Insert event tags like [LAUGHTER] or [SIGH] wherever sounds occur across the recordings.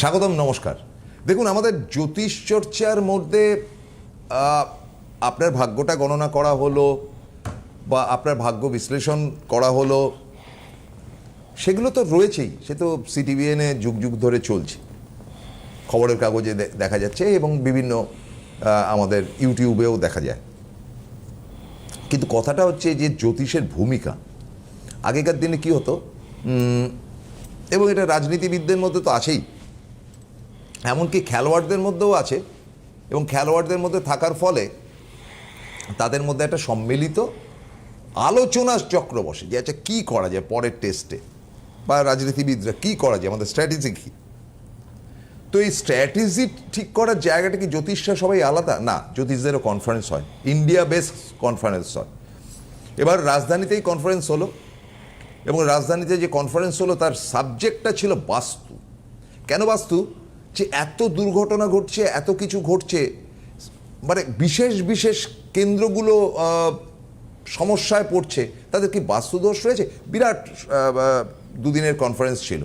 স্বাগতম, নমস্কার। দেখুন, আমাদের জ্যোতিষ চর্চার মধ্যে আপনার ভাগ্যটা গণনা করা হলো বা আপনার ভাগ্য বিশ্লেষণ করা হলো, সেগুলো তো রয়েছেই, সে তো সিটিভিএনে যুগ যুগ ধরে চলছে। খবরের কাগজে দেখা যাচ্ছে এবং বিভিন্ন আমাদের ইউটিউবেও দেখা যায়। কিন্তু কথাটা হচ্ছে যে জ্যোতিষের ভূমিকা। আগেকার দিনে কি হতো? এবং এটা রাজনীতিবিদদের মধ্যে তো আছেই। এমনকি খেলোয়াড়দের মধ্যেও আছে এবং খেলোয়াড়দের মধ্যে থাকার ফলে তাদের মধ্যে একটা সম্মিলিত আলোচনা চক্র বসে যে আচ্ছা কী করা যায় পরের টেস্টে? বা রাজনীতিবিদরা, কী করা যায়? আমাদের স্ট্র্যাটেজি কী? তো এই স্ট্র্যাটেজি ঠিক করার জায়গাটা কি জ্যোতিষরা সবাই আলাদা? না, জ্যোতিষদেরও কনফারেন্স হয়। ইন্ডিয়া বেস কনফারেন্স হয়। এবার রাজধানীতেই কনফারেন্স হলো এবং রাজধানীতে যে কনফারেন্স হলো, তার সাবজেক্টটা ছিল বাস্তু। কেন বাস্তু? যে এত দুর্ঘটনা ঘটছে, এত কিছু ঘটছে মানে বিশেষ বিশেষ কেন্দ্রগুলো সমস্যায় পড়ছে, তাদের কি বাস্তুদোষ রয়েছে? বিরাট দুদিনের কনফারেন্স ছিল।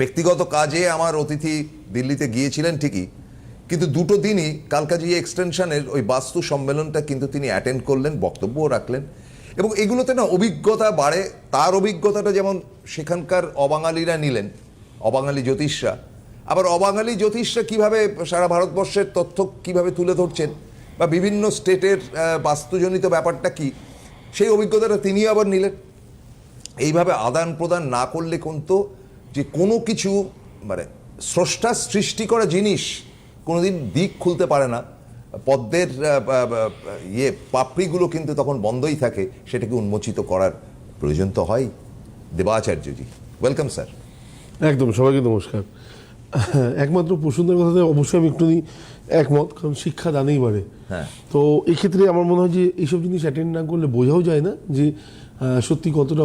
ব্যক্তিগত কাজে আমার অতিথি দিল্লিতে গিয়েছিলেন ঠিকই, কিন্তু দুটো দিনই কালকাজি এক্সটেনশনের ওই বাস্তু সম্মেলনটা কিন্তু তিনি অ্যাটেন্ড করলেন, বক্তব্যও রাখলেন। এবং এগুলোতে না অভিজ্ঞতা বাড়ে, তার অভিজ্ঞতাটা যেমন সেখানকার অবাঙালিরা নিলেন, অবাঙালি জ্যোতিষরা আবার অবাঙালি জ্যোতিষরা কীভাবে সারা ভারতবর্ষের তথ্য কীভাবে তুলে ধরছেন বা বিভিন্ন স্টেটের বাস্তুজনিত ব্যাপারটা কি, সেই অভিজ্ঞতাটা তিনিও আবার নিলেন। এইভাবে আদান প্রদান না করলে কিন্তু যে কোনো কিছু মানে স্রষ্টা সৃষ্টি করা জিনিস কোনোদিন দিক খুলতে পারে না। পদ্মের ইয়ে পাপড়িগুলো কিন্তু তখন বন্ধই থাকে, সেটাকে উন্মোচিত করার প্রয়োজন তো হয়। দেবাচার্যজি ওয়েলকাম স্যার একদম, সবাইকে নমস্কার। [LAUGHS] একমাত্র প্রসূনদের কথাতে অবশ্যই আমি একটু একমত কারণ শিক্ষা দানেই বাড়ে। হ্যাঁ। তো এক্ষেত্রে আমার মনে হয় যে এইসব জিনিস অ্যাটেন্ড না করলে বোঝাও যায় না যে সত্যি কতটা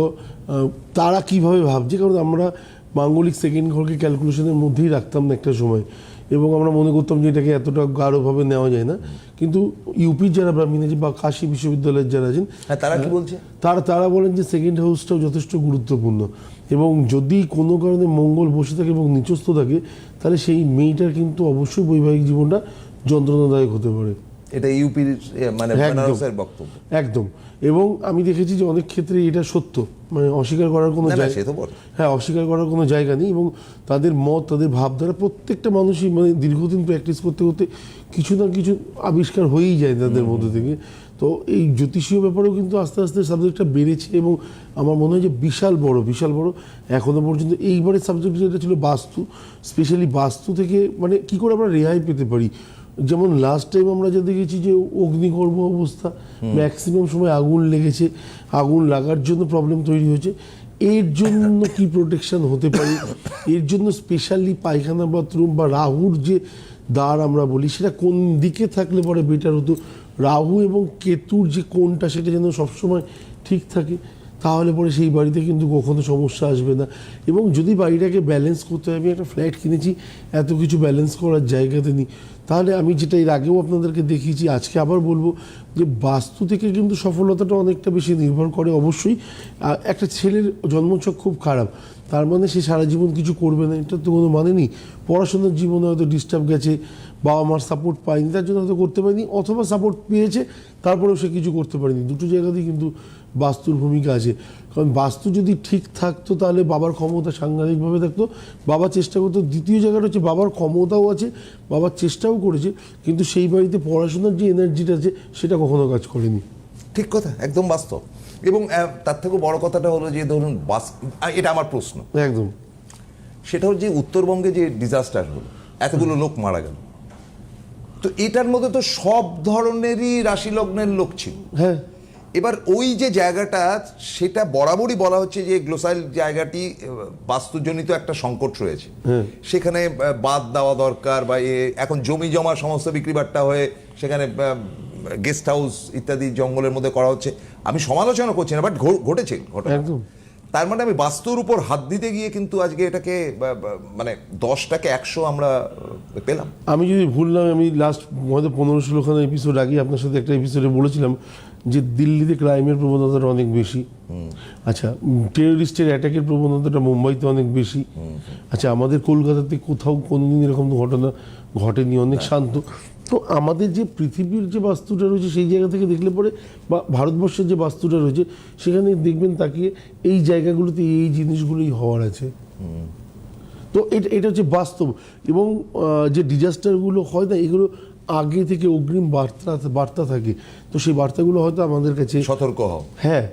তারা কীভাবে ভাবছে। কারণ আমরা মাঙ্গলিক সেকেন্ড ঘরকে ক্যালকুলেশনের মধ্যেই রাখতাম না একটা সময়। এবং আমরা মনে করতাম যে এটাকে এতটা গাঢ়ভাবে নেওয়া যায় না। কিন্তু ইউপির যারা ব্রাহ্মীণ আছে বা কাশী বিশ্ববিদ্যালয়ের যারা আছেন হ্যাঁ তারা কি বলছে? তারা তারা বলেন যে সেকেন্ড হাউসটাও যথেষ্ট গুরুত্বপূর্ণ। এবং যদি কোনো কারণে মঙ্গল বসে থাকে এবং নিচস্থ থাকে তাহলে সেই মেয়েটার কিন্তু অবশ্যই বৈবাহিক জীবনটা যন্ত্রণাদায়ক হতে পারে। এটা ইউপির মানে। বেনারসের বক্তব্য। একদম। এবং আমি দেখেছি যে অনেক ক্ষেত্রে এটা সত্য মানে অস্বীকার করার কোনো জায়গা। হ্যাঁ অস্বীকার করার কোনো জায়গা নেই এবং তাদের মত তাদের ভাবধারা প্রত্যেকটা মানুষই মানে দীর্ঘদিন প্র্যাকটিস করতে করতে কিছু না কিছু আবিষ্কার হয়েই যায় তাদের মধ্যে থেকে। তো এই জ্যোতিষীয় ব্যাপারেও কিন্তু আস্তে আস্তে সাবজেক্টটা বেড়েছে এবং আমার মনে হয় যে বিশাল বড় বিশাল বড়। এখনও পর্যন্ত এইবারের সাবজেক্ট যেটা ছিল বাস্তু স্পেশালি বাস্তু থেকে মানে কি করে আমরা রেহাই পেতে পারি? যেমন লাস্ট টাইম আমরা যা দেখেছি যে অগ্নিগর্ভ অবস্থা ম্যাক্সিমাম সময় আগুন লেগেছে আগুন লাগার জন্য প্রবলেম তৈরি হয়েছে। এর জন্য কি প্রোটেকশন হতে পারে? এর জন্য স্পেশালি পায়খানা বাথরুম বা রাহুর যে দ্বার আমরা বলি সেটা কোন দিকে থাকলে পরে বেটার হতো? রাহু এবং কেতুর যে কোনটা সেটা যেন সবসময় ঠিক থাকে। তাহলে পরে সেই বাড়িতে কিন্তু কখনো সমস্যা আসবে না। এবং যদি বাড়িটাকে ব্যালেন্স করতে হয়, আমি একটা ফ্ল্যাট কিনেছি, এত কিছু ব্যালেন্স করার জায়গাতে নেই। তাহলে আমি যেটা এর আগেও আপনাদেরকে দেখিয়েছি, আজকে আবার বলব যে বাস্তু থেকে কিন্তু সফলতাটা অনেকটা বেশি নির্ভর করে অবশ্যই। একটা ছেলের জন্মছক খুব খারাপ, তার মানে সে সারা জীবন কিছু করবে না, এটা তো কোনো মানে নেই। পড়াশোনার জীবনে হয়তো ডিস্টার্ব গেছে, বাবা মার সাপোর্ট পায়নি, তার জন্য হয়তো করতে পারেনি, অথবা সাপোর্ট পেয়েছে, তারপরেও সে কিছু করতে পারেনি। দুটো জায়গাতেই কিন্তু বাস্তুর ভূমিকা আছে। কারণ বাস্তু যদি ঠিক থাকতো তাহলে বাবার ক্ষমতা সাংঘাতিকভাবে থাকতো। বাবা চেষ্টা করতো দ্বিতীয় জায়গাটা হচ্ছে বাবার ক্ষমতাও আছে বাবার চেষ্টাও করেছে কিন্তু সেই বাড়িতে পড়াশোনার যে এনার্জিটা আছে সেটা কখনো কাজ করেনি। ঠিক কথা একদম বাস্তব। এবং তার থেকেও বড় কথাটা হলো যে ধরুন বাস এটা আমার প্রশ্ন। একদম। সেটা হচ্ছে উত্তরবঙ্গে যে ডিজাস্টার হলো এতগুলো লোক মারা গেল। তো এটার মধ্যে তো সব ধরনেরই রাশি লগ্নের লোক ছিল। হ্যাঁ। এবার ওই যে জায়গাটা সেটা বরাবরই বলা হচ্ছে যে গ্লোসাইল জায়গাটি বাস্তুজনিত একটা সংকট রয়েছে। সেখানে বাদ দেওয়া দরকার বা এখন জমি জমা সমস্ত বিক্রি বাট্টা হয়ে সেখানে গেস্ট হাউস ইত্যাদি জঙ্গলের মধ্যে করা হচ্ছে। আমি সমালোচনা করছি না বাট ঘটেছে ঘটনা। তার মানে আমি বাস্তুর উপর হাত দিতে গিয়ে কিন্তু আজকে এটাকে মানে দশটাকে একশো আমরা পেলাম। আমি যদি ভুল না আমি লাস্ট হয়তো পনেরো ষোলোখানা এপিসোড আগে আপনার সাথে একটা এপিসোডে বলেছিলাম যে দিল্লিতে ক্রাইমের প্রবণতাটা অনেক বেশি। আচ্ছা টেররিস্টের অ্যাটাকের প্রবণতাটা মুম্বাইতে অনেক বেশি। আচ্ছা আমাদের কলকাতাতে কোথাও কোনোদিন এরকম ঘটনা ঘটেনি অনেক শান্ত। তো আমাদের যে পৃথিবীর যে বাস্তুটা রয়েছে সেই জায়গা থেকে দেখলে পরে বা ভারতবর্ষের যে বাস্তুটা রয়েছে সেখানে দেখবেন তাকিয়ে এই জায়গাগুলোতে এই জিনিসগুলোই হওয়ার আছে। তো এটা এটা হচ্ছে বাস্তব। এবং যে ডিজাস্টারগুলো হয় না এগুলো আগে থেকে অগ্রিম বার্তা বার্তা থাকে। তো সেই বার্তাগুলো হয়তো আমাদের কাছে সতর্ক হও। হ্যাঁ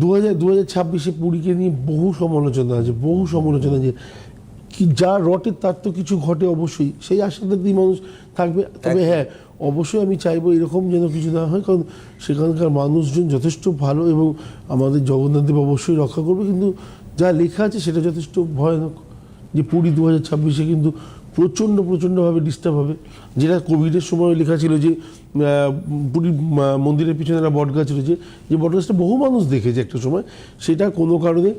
দু হাজার দু হাজার ছাব্বিশে পুরীকে নিয়ে বহু সমালোচনা আছে বহু সমালোচনা যে কি যা রটে তার তো কিছু ঘটে অবশ্যই। সেই আশাতেই মানুষ থাকবে তবে হ্যাঁ অবশ্যই আমি চাইব এরকম যেন কিছু না হয় কারণ সেখানকার মানুষজন যথেষ্ট ভালো এবং আমাদের জগন্নাথ দেব অবশ্যই রক্ষা করবে। কিন্তু যা লেখা আছে সেটা যথেষ্ট ভয়ানক যে পুরী দু হাজার ছাব্বিশে কিন্তু প্রচণ্ড প্রচণ্ডভাবে ডিস্টার্ব হবে। যেটা কোভিডের সময় লেখা ছিল যে পুরীর মন্দিরের পিছনে একটা বটগাছ রয়েছে। যে বটগাছটা বহু মানুষ দেখেছে একটা সময়। সেটা কোনো কারণে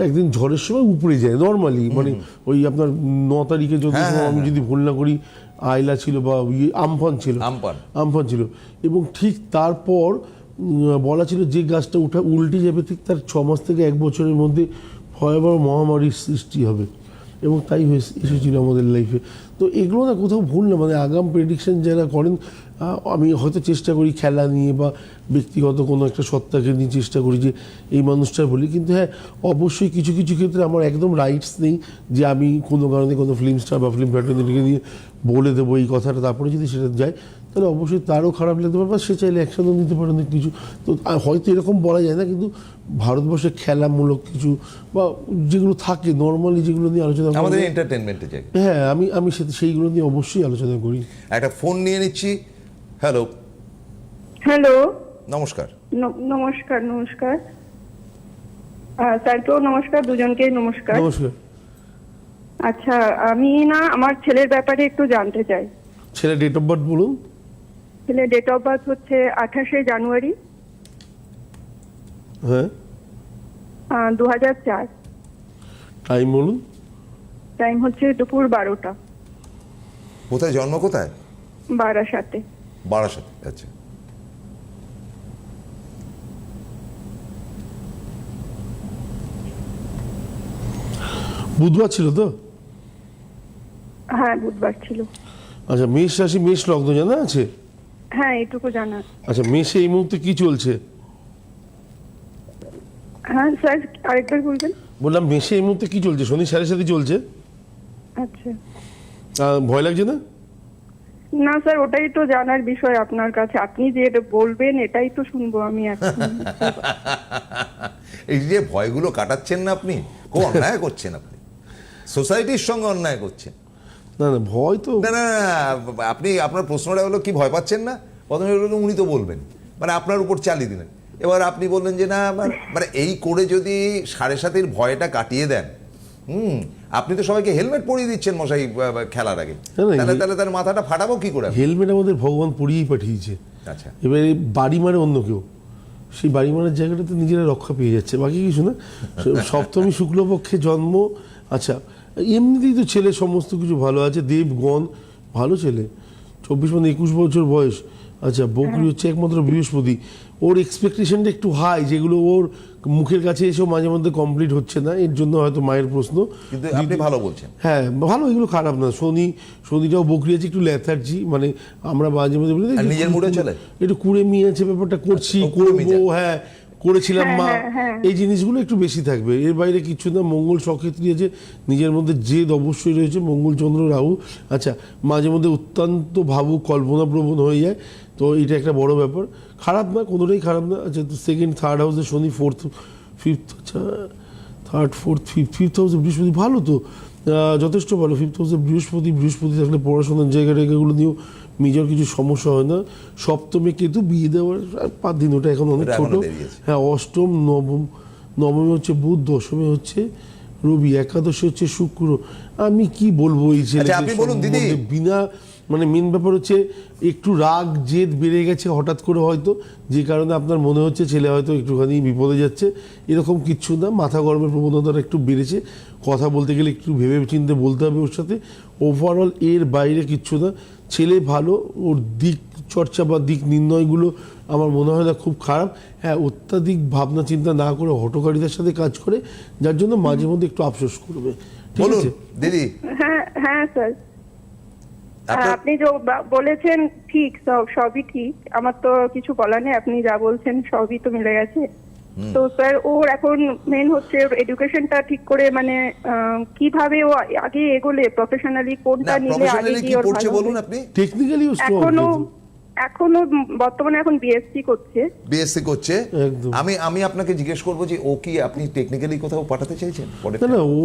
একদিন ঝড়ের সময় উপরে যায় নর্মালি মানে ওই আপনার ন তারিখে যদি হ্যাঁ, হ্যাঁ, আমি যদি ভুল না করি আয়লা ছিল বা ইয়ে আমফান ছিল। আমফান। ছিল। এবং ঠিক তারপর বলা ছিল যে গাছটা উঠা উল্টে যাবে ঠিক তার ছ মাস থেকে এক বছরের মধ্যে ভয়াবহ মহামারীর সৃষ্টি হবে। এবং তাই হয়ে এসেছিল আমাদের লাইফে তো এগুলো না কোথাও ভুল না মানে আগাম প্রেডিকশন যারা করেন আমি হয়তো চেষ্টা করি খেলা নিয়ে বা ব্যক্তিগত কোনো একটা সত্তাকে নিয়ে চেষ্টা করি যে এই মানুষটা বলি কিন্তু হ্যাঁ অবশ্যই কিছু কিছু ক্ষেত্রে আমার একদম রাইটস নেই যে আমি কোনো কারণে কোনো ফিল্ম স্টার বা ফিল্ম ফ্যাক্টরিকে নিয়ে বলে দেবো এই কথাটা। তারপরে যদি সেটা যায় তাহলে অবশ্যই তারও খারাপ লাগতে পারে বা সে চাইলে অ্যাকশনও নিতে পারে অনেক কিছু। তো হয়তো এরকম বলা যায় না কিন্তু ভারতবর্ষে খেলামূলক কিছু বা যেগুলো থাকে নর্মালি যেগুলো নিয়ে আলোচনা আমাদের যায়- এন্টারটেনমেন্টের জায়গা হ্যাঁ আমি আমি সেইগুলো নিয়ে অবশ্যই আলোচনা করি। একটা ফোন নিয়ে নিচ্ছি। হ্যালো হ্যালো নমস্কার। নমস্কার নমস্কার। স্যারকেও নমস্কার দুজনকেই নমস্কার। নমস্কার। আচ্ছা আমি না আমার ছেলের ব্যাপারে একটু জানতে চাই। ছেলে ডেট অফ বার্থ বলুন। ছেলের ডেট অফ বার্থ হচ্ছে আঠাশে জানুয়ারি। হ্যাঁ। দু হাজার চার। টাইম বলুন। টাইম হচ্ছে দুপুর বারোটা। কোথায়? জন্ম কোথায়? বারাসাতে। বারাসাত আচ্ছা। বুধবার ছিল তো? হ্যাঁ বুধবার ছিল। আচ্ছা মেষ রাশি মেষ লগ্ন জানা আছে? হ্যাঁ এটুকু জানা আচ্ছা মেষে এই মুহূর্তে কি চলছে? হ্যাঁ স্যার আরেকবার বলবেন? বললাম মেষে এই মুহূর্তে কি চলছে? শনি সাড়ে সাথে চলছে? আচ্ছা। ভয় লাগছে না? না স্যার ওটাই তো জানার বিষয় আপনার কাছে। আপনি যে এটা বলবেন এটাই তো শুনব আমি এখন। [LAUGHS] এই যে ভয়গুলো কাটাচ্ছেন না আপনি খুব অন্যায় করছেন আপনি। সোসাইটির সঙ্গে অন্যায় করছেন। না না ভয় তো। না না আপনি আপনার প্রশ্নটা হলো কি ভয় পাচ্ছেন না? প্রথমে হলো উনি তো বলবেন মানে আপনার উপর চালিয়ে দিলেন। এবার আপনি বললেন যে না মানে- মানে এই করে যদি সাড়ে সাতের ভয়টা কাটিয়ে দেন হুম আপনি তো সবাইকে হেলমেট পরিয়ে দিচ্ছেন মশাই খেলার আগে। তাহলে তাহলে তার মাথাটা ফাটাবো কি করে? হেলমেট আমাদের ভগবান পরিয়েই পাঠিয়েছে। আচ্ছা। এবারে বাড়ি মারে অন্য কেউ। সেই বাড়ি মারার জায়গাটাতে নিজেরা রক্ষা পেয়ে যাচ্ছে। বাকি কিছু না। [LAUGHS] সপ্তমী শুক্লপক্ষে জন্ম আচ্ছা এমনিতেই তো ছেলে সমস্ত কিছু ভালো আছে দেবগণ ভালো ছেলে। চব্বিশ মানে একুশ বছর বয়স। আচ্ছা বকরি হচ্ছে একমাত্র বৃহস্পতি। ওর এক্সপেকটেশনটা একটু হাই যেগুলো ওর মুখের কাছে এসেও মাঝে মধ্যে কমপ্লিট হচ্ছে না এর জন্য হয়তো মায়ের প্রশ্ন। কিন্তু আপনি ভালো বলছেন। হ্যাঁ ভালো এগুলো খারাপ না। শনি শনিটাও বকরি আছে একটু ল্যাথার্জি মানে আমরা মাঝে মধ্যে বলি একটু নিজের মুডে চলে? একটু কুড়ে মিয়ে আছে ব্যাপারটা করছি করব হ্যাঁ। করেছিলাম হ্যাঁ, মা হ্যাঁ, হ্যাঁ। এই জিনিসগুলো একটু বেশি থাকবে। এর বাইরে কিছু না মঙ্গল সক্ষেত্রী আছে নিজের মধ্যে জেদ অবশ্যই রয়েছে মঙ্গলচন্দ্র রাহু। আচ্ছা মাঝে মধ্যে অত্যন্ত ভাবুক কল্পনাপ্রবণ হয়ে যায় তো এটা একটা বড় ব্যাপার। খারাপ না কোনোটাই খারাপ না। আচ্ছা তো সেকেন্ড থার্ড হাউসে শনি ফোর্থ ফিফথ আচ্ছা থার্ড ফোর্থ ফিফথ ফিফথ হাউসে বৃহস্পতি ভালো তো। যথেষ্ট ভালো ফিফথ হাউসে বৃহস্পতি বৃহস্পতি থাকলে পড়াশোনার জায়গা টায়গাগুলো নিয়েও মেজর কিছু সমস্যা হয় না। সপ্তমে কেতু বিয়ে দেওয়ার পাঁচ দিন ওটা এখন অনেক ছোট। হ্যাঁ অষ্টম নবম নবমী হচ্ছে বুধ দশমী হচ্ছে রবি একাদশী হচ্ছে শুক্র। আমি কি বলব এই ছেলে আচ্ছা, দিদি। বিনা মানে মেন ব্যাপার হচ্ছে একটু রাগ জেদ বেড়ে গেছে হঠাৎ করে হয়তো। যে কারণে আপনার মনে হচ্ছে ছেলে হয়তো একটুখানি বিপদে যাচ্ছে। এরকম কিচ্ছু না মাথা গরমের প্রবণতাটা একটু বেড়েছে। কথা বলতে গেলে একটু ভেবে চিন্তে বলতে হবে ওর সাথে। ওভারঅল এর বাইরে কিচ্ছু না। ছেলে ভালো ওর দিক চর্চা বা দিক নির্ণয়গুলো আমার মনে হয় না খুব খারাপ। হ্যাঁ অত্যাধিক ভাবনা চিন্তা না করে হটকারিতার সাথে কাজ করে যার জন্য মাঝে মধ্যে একটু আফসোস করবে। ঠিক বলুন আছে? দিদি। হ্যাঁ হ্যাঁ স্যার। আপনি যে বলেছেন ঠিক সব সবই ঠিক। আমার তো কিছু বলার নেই আপনি যা বলছেন সবই তো মিলে গেছে। তো স্যার ওর এখন মেন হচ্ছে এডুকেশনটা ঠিক করে মানে আহ, কীভাবে ও আগে এগোলে প্রফেশনালি কোনটা নিলে আগে কি ওর ভালো বলুন হবে? আপনি? টেকনিক্যালিও এখনও স্ট্রং এখনও বর্তমানে এখন বিএসসি করছে। বিএসসি করছে। আমি আমি আপনাকে জিজ্ঞেস করব যে ও কি আপনি টেকনিক্যালি কোথাও পাঠাতে চাইছেন? না না ও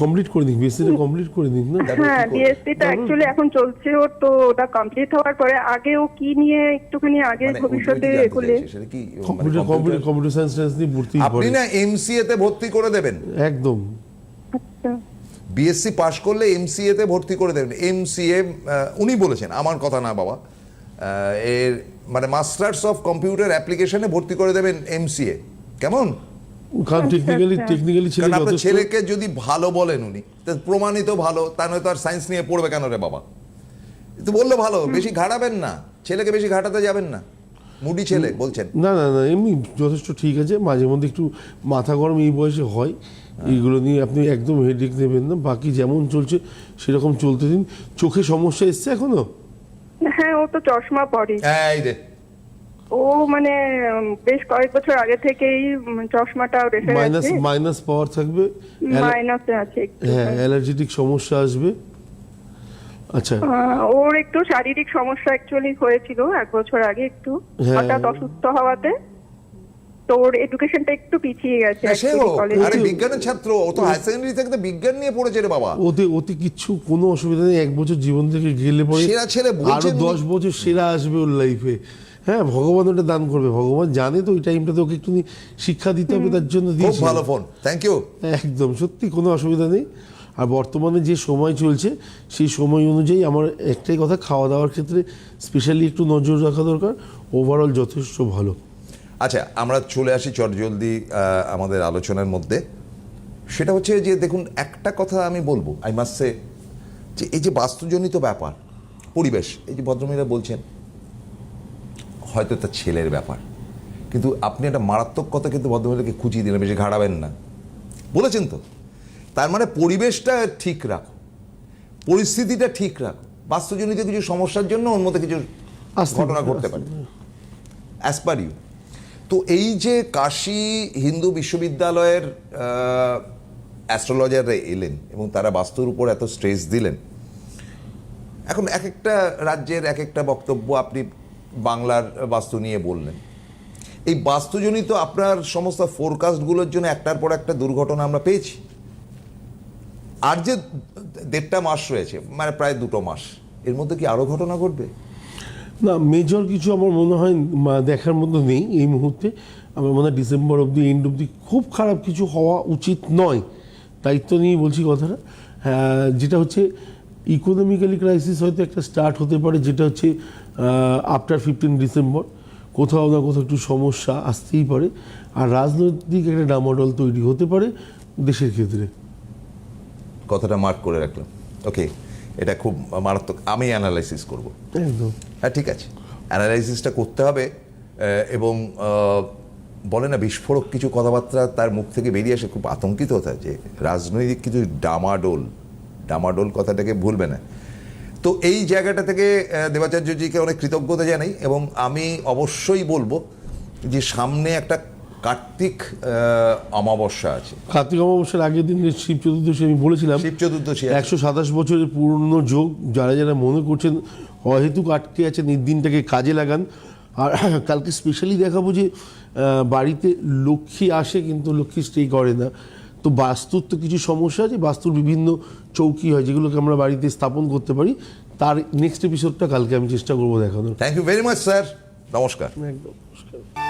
কমপ্লিট করে বিএসসিটা কমপ্লিট করে না? হ্যাঁ? বিএসসিটা অ্যাকচুয়ালি এখন চলছে ওর তো ওটা কমপ্লিট হওয়ার পরে আগে ও কি নিয়ে একটুখানি আগে মানে ভবিষ্যতে কম্পিউটার কম্পিউটার কম্পিউটার সায়েন্স টায়েন্স নিয়ে ভর্তি আপনি না এমসিএ তে ভর্তি করে দেবেন? একদম। আচ্ছা। বিএসসি পাশ করলে এমসিএ তে ভর্তি করে দেবেন। এমসিএ উনি বলেছেন আমার কথা না বাবা। এর মানে মাস্টার্স অফ কম্পিউটার অ্যাপ্লিকেশনে ভর্তি করে দেবেন এমসিএ কেমন? কারণ আচ্ছা, টেকনিক্যালি আচ্ছা। টেকনিক্যালি ছেলে আপনার ছেলেকে যদি ভালো বলেন উনি তা প্রমাণিত ভালো তা নয়তো আর সায়েন্স নিয়ে পড়বে কেন রে বাবা? তো বলল ভালো বেশি ঘাটাবেন না ছেলেকে বেশি ঘাটাতে যাবেন না। মুডি ছেলে বলছেন। না না না এমনি যথেষ্ট ঠিক আছে মাঝে মধ্যে একটু মাথা গরম এই বয়সে হয়। এইগুলো নিয়ে আপনি একদম হেডেক নেবেন না বাকি যেমন চলছে সেরকম চলতে দিন। চোখে সমস্যা এসছে এখনও? হ্যাঁ ও তো চশমা পরে। এই রে ও মানে বেশ কয়েক বছর আগে থেকেই চশমাটা রেখে মাইনাস মাইনাস পাওয়ার থাকবে। মাইনাসে আছে হ্যাঁ অ্যালার্জিটিক সমস্যা আসবে। আচ্ছা। ওর একটু শারীরিক সমস্যা অ্যাকচুয়ালি হয়েছিল এক বছর আগে একটু। হ্যাঁ। হঠাৎ অসুস্থ হওয়াতে। তো ওর এডুকেশনটা একটু পিছিয়ে গেছে হ্যাঁ, আরে বিজ্ঞানের ছাত্র ও তো হায়ার সেকেন্ডারি থেকে বিজ্ঞান নিয়ে পড়েছে রে বাবা। ওতে ওতে কিচ্ছু কোনো অসুবিধা নেই এক বছর জীবন থেকে গেলে পরে সেরা ছেলে আরও দশ বছর সেরা আসবে ওর লাইফে হ্যাঁ ভগবান ওটা দান করবে ভগবান জানে তো ওই টাইমটাতে ওকে একটু শিক্ষা দিতে হবে তার জন্য খুব দিয়েছে। ভালো ফোন থ্যাংক ইউ একদম সত্যি কোনো অসুবিধা নেই। আর বর্তমানে যে সময় চলছে সেই সময় অনুযায়ী আমার একটাই কথা খাওয়া দাওয়ার ক্ষেত্রে স্পেশালি একটু নজর রাখা দরকার ওভারঅল যথেষ্ট ভালো। আচ্ছা আমরা চলে আসি চটজলদি আমাদের আলোচনার মধ্যে। সেটা হচ্ছে যে দেখুন একটা কথা আমি বলব আই মাস্ট সে যে এই যে বাস্তুজনিত ব্যাপার পরিবেশ এই যে ভদ্রমহিলা বলছেন হয়তো তার ছেলের ব্যাপার কিন্তু আপনি একটা মারাত্মক কথা কিন্তু ভদ্রমহিলাকে খুঁজিয়ে দিলেন বেশি ঘাড়াবেন না। বলেছেন তো? তার মানে পরিবেশটা ঠিক রাখো পরিস্থিতিটা ঠিক রাখো বাস্তুজনিত কিছু সমস্যার জন্য মধ্যে কিছু ঘটনা ঘটতে পারে। পারে। অ্যাজ পার ইউ তো এই যে কাশী হিন্দু বিশ্ববিদ্যালয়ের অ্যাস্ট্রোলজাররা এলেন এবং তারা বাস্তুর উপর এত স্ট্রেস দিলেন, এখন এক একটা রাজ্যের এক একটা বক্তব্য আপনি বাংলার বাস্তু নিয়ে বললেন। এই বাস্তুজনিত আপনার সমস্ত ফোরকাস্টগুলোর জন্য একটার পর একটা দুর্ঘটনা আমরা পেয়েছি। আর যে দেড়টা মাস রয়েছে মানে প্রায় দুটো মাস, এর মধ্যে কি আরও ঘটনা ঘটবে? না মেজর কিছু আমার মনে হয় দেখার মতো নেই এই মুহূর্তে। আমার মনে হয় ডিসেম্বর অবধি এন্ড অবধি খুব খারাপ কিছু হওয়া উচিত নয়। দায়িত্ব নিয়ে বলছি কথাটা। হ্যাঁ, যেটা হচ্ছে ইকোনমিক্যালি ক্রাইসিস হয়তো একটা স্টার্ট হতে পারে যেটা হচ্ছে আফটার ফিফটিন ডিসেম্বর কোথাও না কোথাও একটু সমস্যা আসতেই পারে। আর রাজনৈতিক একটা ডামাডল তৈরি হতে পারে দেশের ক্ষেত্রে। কথাটা মার্ক করে রাখলাম। ওকে এটা খুব মারাত্মক আমি অ্যানালাইসিস করব। হ্যাঁ ঠিক আছে। অ্যানালাইসিসটা করতে হবে এবং বলে না বিস্ফোরক কিছু কথাবার্তা তার মুখ থেকে বেরিয়ে আসে খুব আতঙ্কিত হতে যে রাজনৈতিক কিছু ডামাডোল ডামাডোল কথাটাকে ভুলবে না। তো এই জায়গাটা থেকে দেবাচার্যজিকে অনেক কৃতজ্ঞতা জানাই এবং আমি অবশ্যই বলব যে সামনে একটা কার্তিক অমাবস্যা আছে। কার্তিক অমাবস্যার আগের দিন শিব চতুর্দশী আমি বলেছিলাম শিব চতুর্দশী একশো সাতাশ বছরের পুরনো যোগ যারা যারা মনে করছেন অহেতুক আটকে আছেন এই দিনটাকে কাজে লাগান। আর [CLEARS THROAT] কালকে স্পেশালি দেখাবো যে বাড়িতে লক্ষ্মী আসে কিন্তু লক্ষ্মী স্টে করে না। তো বাস্তুর তো কিছু সমস্যা আছে বাস্তুর বিভিন্ন চৌকি হয় যেগুলোকে আমরা বাড়িতে স্থাপন করতে পারি। তার নেক্সট এপিসোডটা কালকে আমি চেষ্টা করব দেখানোর। Thank you very much sir নমস্কার। একদম নমস্কার।